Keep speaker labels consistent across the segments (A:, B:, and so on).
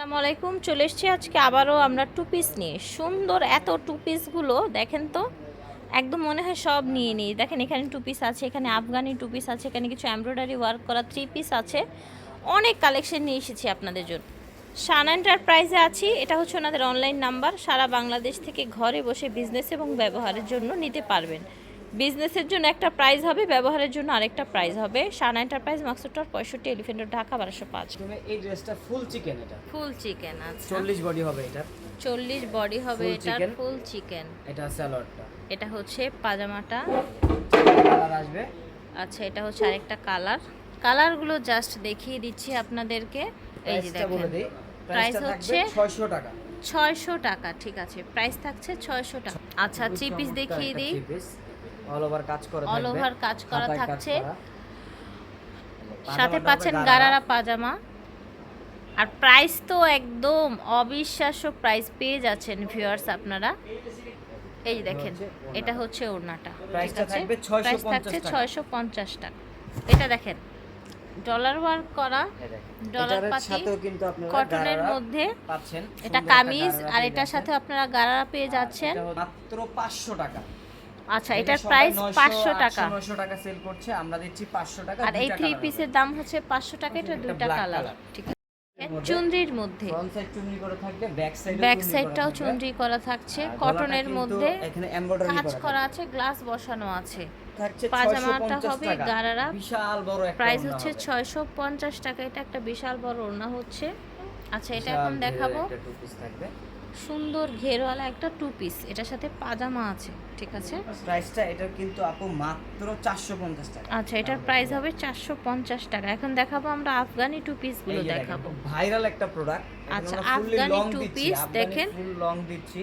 A: আসসালামু আলাইকুম, চলে এসেছি আজকে আবারও আমরা টু পিস নিয়ে। সুন্দর এত টু পিসগুলো দেখেন তো, একদম মনে হয় সব নিয়ে নিই। দেখেন এখানে টু পিস আছে, এখানে আফগানি টু পিস আছে, এখানে কিছু এমব্রয়ডারি ওয়ার্ক করা থ্রি পিস আছে। অনেক কালেকশন নিয়ে এসেছি আপনাদের জন্য। শান এন্টারপ্রাইজে আছি, এটা হচ্ছে ওনাদের অনলাইন নাম্বার সারা বাংলাদেশ থেকে ঘরে বসে বিজনেস এবং ব্যবহারের জন্য নিতে পারবেন। বিজনেসের জন্য একটা প্রাইস হবে ব্যবহারের জন্য আরেকটা প্রাইস হবে। শান এন্টারপ্রাইজ মাকসুটার পঁয়ষট্টি এলিফেন্ট ঢাকা বারোশো পাঁচ।
B: এই ড্রেসটা ফুল চিকেন এটা?
A: ফুল চিকেন আছে
B: চল্লিশ বডি হবে এটা?
A: চল্লিশ বডি হবে
B: এটা
A: ফুল চিকেন
B: এটা স্যালাডটা
A: এটা হচ্ছে পাজামাটা।
B: কালার আসবে?
A: আচ্ছা এটা হচ্ছে আরেকটা কালার কালারগুলো জাস্ট দেখিয়ে দিচ্ছি আপনাদেরকে। এই যে দেখেন। প্রাইস হচ্ছে
B: থাকবে 600 টাকা।
A: ছয়শো টাকা ঠিক আছে। প্রাইস থাকছে ছয়শো টাকা। আচ্ছা থ্রি পিস দেখিয়ে দিই।
B: অল ওভার কাজ করা থাকবে।
A: over কাজ করা থাকছে। সাথে পাচ্ছেন গারারা পাজামা। আর প্রাইস তো একদম অবিশ্বাস্য প্রাইস পেয়ে যাচ্ছেন ভিউয়ার্স আপনারা। এই দেখেন এটা হচ্ছে ওড়নাটা। প্রাইস থাকছে ছয়শো পঞ্চাশ টাকা। এটা দেখেন ডলার ওয়ার্ক করা ডলার পাতি কটনের মধ্যে
B: পাচ্ছেন।
A: এটা কামিজ আর এটার সাথে আপনারা গারারা পেয়ে যাচ্ছেন।
B: মাত্র 500 টাকা।
A: আচ্ছা এটার প্রাইস
B: 900,
A: পাঁচশো টাকা।
B: 900 টাকা সেল করছে আমরা দিচ্ছি 500 টাকা
A: আর এই থ্রি পিসের দাম। হচ্ছে পাঁচশো টাকা এটা
B: একটা
A: দুইটা কালার ঠিক আছে। চুনরির মধ্যে।
B: ফ্রন্ট সাইড চুনরি করা থাকবে ব্যাক সাইড
A: ব্যাক সাইডটাও চুনরি করা থাকছে কটনের মধ্যে
B: এখানে এমব্রয়ডারি
A: কাজ
B: করা
A: আছে গ্লাস বসানো আছে। পাজামাটা
B: 650
A: হবে। গারারা।
B: বিশাল বড় একটা
A: প্রাইস হচ্ছে
B: হবে।
A: ছয়শো পঞ্চাশ টাকা এটা একটা বিশাল বড় ওড়না হচ্ছে। আচ্ছা এটা এখন দেখাবো। সুন্দর ঘেরওয়ালা একটা টু পিস এটার সাথে পাজামা আছে ঠিক আছে?
B: প্রাইসটা এটা কিন্তু আপু মাত্র 450 টাকা।
A: আচ্ছা এটার প্রাইস হবে চারশো পঞ্চাশ টাকা। এখন দেখাবো আমরা আফগানি টু পিসগুলো দেখাবো।
B: ভাইরাল একটা প্রোডাক্ট
A: আচ্ছা, আফগানি টু পিস দেখেন।
B: ফুল লং দিচ্ছি।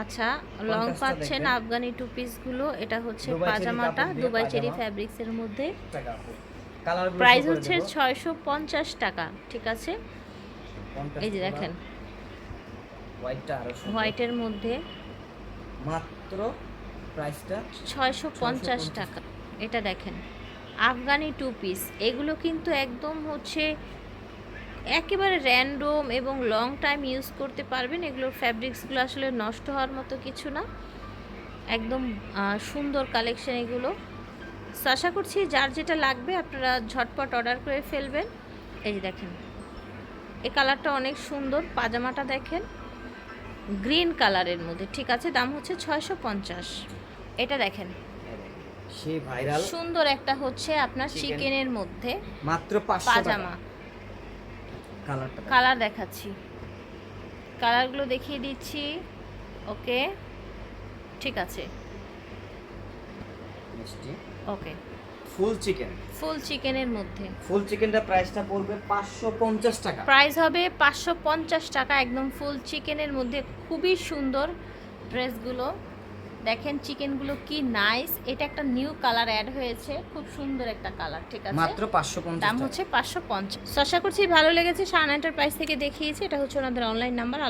A: আচ্ছা লং পাচ্ছেন আফগানি টু পিসগুলো এটা হচ্ছে পাজামাটা দুবাই চেরি
B: পাজামা।
A: ফ্যাব্রিক্সের মধ্যে। প্রাইস হচ্ছে ছয়শো পঞ্চাশ টাকা ঠিক আছে? এই যে দেখেন।
B: হোয়াইটটা আরও
A: হোয়াইটের মধ্যে
B: মাত্র প্রাইসটা
A: ছয়শো পঞ্চাশ
B: 650
A: টাকা। এটা দেখেন আফগানি টু পিস এগুলো কিন্তু একদম হচ্ছে একেবারে র্যান্ডম এবং লং টাইম ইউজ করতে পারবেন। এগুলোর ফ্যাব্রিক্সগুলো আসলে নষ্ট হওয়ার মতো কিছু না। একদম সুন্দর কালেকশন এগুলো। আশা করছি যার যেটা লাগবে আপনারা ঝটপট অর্ডার করে ফেলবেন। এই যে দেখেন এই কালারটা অনেক সুন্দর পাজামাটা দেখেন। গ্রিন কালারের মধ্যে ঠিক আছে দাম হচ্ছে ছয়শো পঞ্চাশ। এটা দেখেন।
B: সেই ভাইরাল।
A: সুন্দর একটা হচ্ছে আপনার চিকেনের মধ্যে
B: মাত্র 500
A: পাজামা।
B: কালারটা
A: কালার দেখাচ্ছি। কালারগুলো দেখিয়ে দিচ্ছি। ওকে। ঠিক আছে। ওকে।
B: ফুল চিকেন।
A: ফুল চিকেনের মধ্যে।
B: ফুল চিকেনটা প্রাইসটা পড়বে 550 টাকা।
A: প্রাইস হবে পাঁচশো পঞ্চাশ টাকা একদম ফুল চিকেনের মধ্যে। খুবই সুন্দর ড্রেসগুলো। দেখেন চিকেনগুলো কি নাইস। এটা একটা নিউ কালার অ্যাড হয়েছে। খুব সুন্দর একটা কালার ঠিক আছে?
B: মাত্র 550
A: দাম হচ্ছে পাঁচশো পঞ্চাশ। আশা করছি ভালো লেগেছে শান এন্টারপ্রাইজ থেকে দেখিয়েছি। এটা হচ্ছে ওনাদের অনলাইন নাম্বার